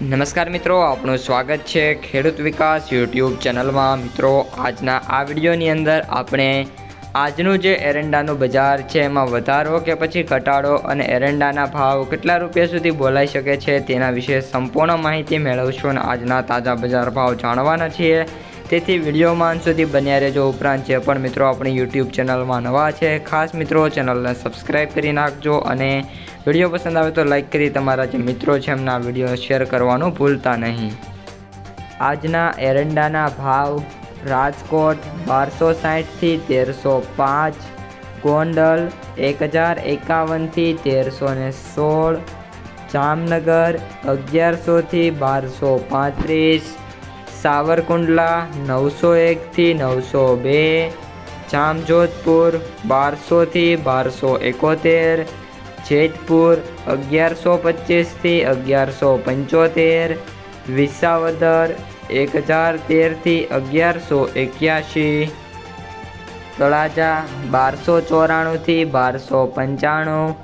નમસ્કાર મિત્રો, આપનું સ્વાગત છે ખેડૂત વિકાસ યુટ્યુબ ચેનલમાં. મિત્રો, આજના આ વિડીયોની અંદર આપણે આજનું જે એરંડાનું બજાર છે, એમાં વધારો કે પછી ઘટાડો અને એરંડાના ભાવ કેટલા રૂપિયા સુધી બોલાઈ શકે છે તેના વિશે સંપૂર્ણ માહિતી મેળવશું અને આજના તાજા બજાર ભાવ જાણવાના છીએ. તેથી વિડીયોમાં સુધી બન્યા રહેજો ઉપરાંત જે પણ મિત્રો આપણી યુટ્યુબ ચેનલમાં નવા છે, ખાસ મિત્રો ચેનલને સબસ્ક્રાઈબ કરી નાખજો અને વીડિયો પસંદ આવે તો લાઈક કરી તમારા જે મિત્રો છે એમના વીડિયો શેર કરવાનું ભૂલતા નહીં. આજના એરંડાના ભાવ રાજકોટ બારસો સાઠથી તેરસો પાંચ, ગોંડલ એક હજાર એકાવનથી તેરસો ને સોળ, જામનગર અગિયારસોથી બારસો પાંત્રીસ સાવરકુંડલા નવસો એકથી નવસો બે, જામજોધપુર બારસોથી બારસો એકોતેર, જેતપુર અગિયારસો પચીસથી અગિયારસો પંચોતેર, વિસાવદર એક હજાર તેરથી અગિયારસો એક્યાસી તળાજા બારસો ચોરાણુંથી બારસો પંચાણું,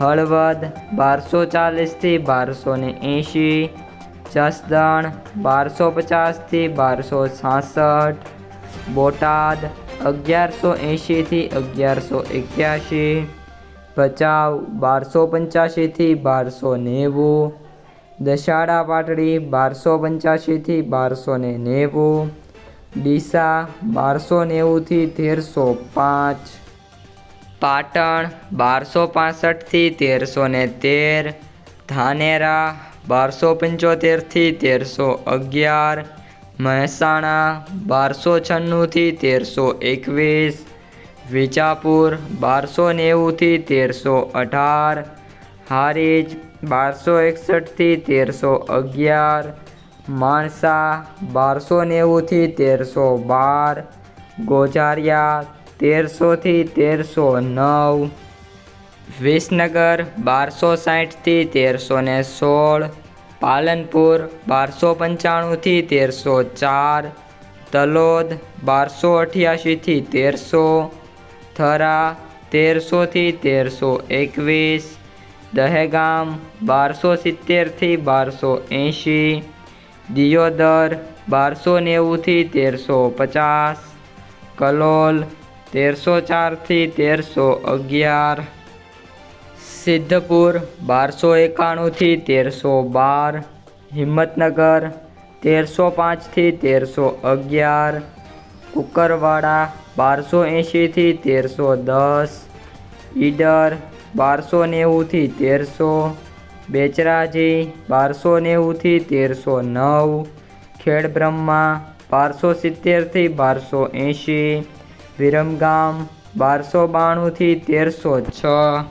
હળવદ બારસો ચાલીસથી બારસો ને એંશી જસદણ બારસો પચાસથી બારસો છાસઠ બોટાદ અગિયારસો એંશીથી અગિયારસો એક્યાસી ભચાઉ બારસો પંચ્યાસીથી બારસો નેવું, દશાડા પાટડી બારસો પંચ્યાસીથી બારસો ને નેવું, ડીસા બારસો નેવુંથી તેરસો પાંચ, પાટણ બારસો પાસઠથી તેરસો ને તેર, ધાનેરા બારસો પંચોતેરથી તેરસો અગિયાર. મહેસાણા બારસો છન્નુંથી તેરસો એકવીસ. વિજાપુર બારસો નેવુંથી તેરસો અઢાર. હારીજ બારસો એકસઠથી તેરસો અગિયાર. માણસા બારસો નેવુંથી તેરસો બાર. ગોજારિયા તેરસોથી તેરસો નવ. વિસનગર બારસો સાઠથી તેરસો ને સોળ, પાલનપુર બારસો પંચાણુંથી તેરસો ચાર, તલોદ બારસો અઠ્યાસીથી તેરસો, થરા તેરસોથી તેરસો એકવીસ, દહેગામ બારસો સિત્તેરથી બારસો એંશી, દિયોદર બારસો નેવુંથી તેરસો પચાસ, કલોલ તેરસો ચારથી તેરસો અગિયાર સિદ્ધપુર બારસો એકાણુંથી તેરસો બાર, હિંમતનગર તેરસો પાંચથી તેરસો અગિયાર, કુકરવાડા બારસો એંશીથી તેરસો દસ, ઈડર બારસો નેવુંથી તેરસો, બેચરાજી બારસો નેવુંથી તેરસો નવ, ખેડબ્રહ્મા બારસો સિત્તેરથી બારસો એંશી, વિરમગામ બારસો બાણુંથી તેરસો છ.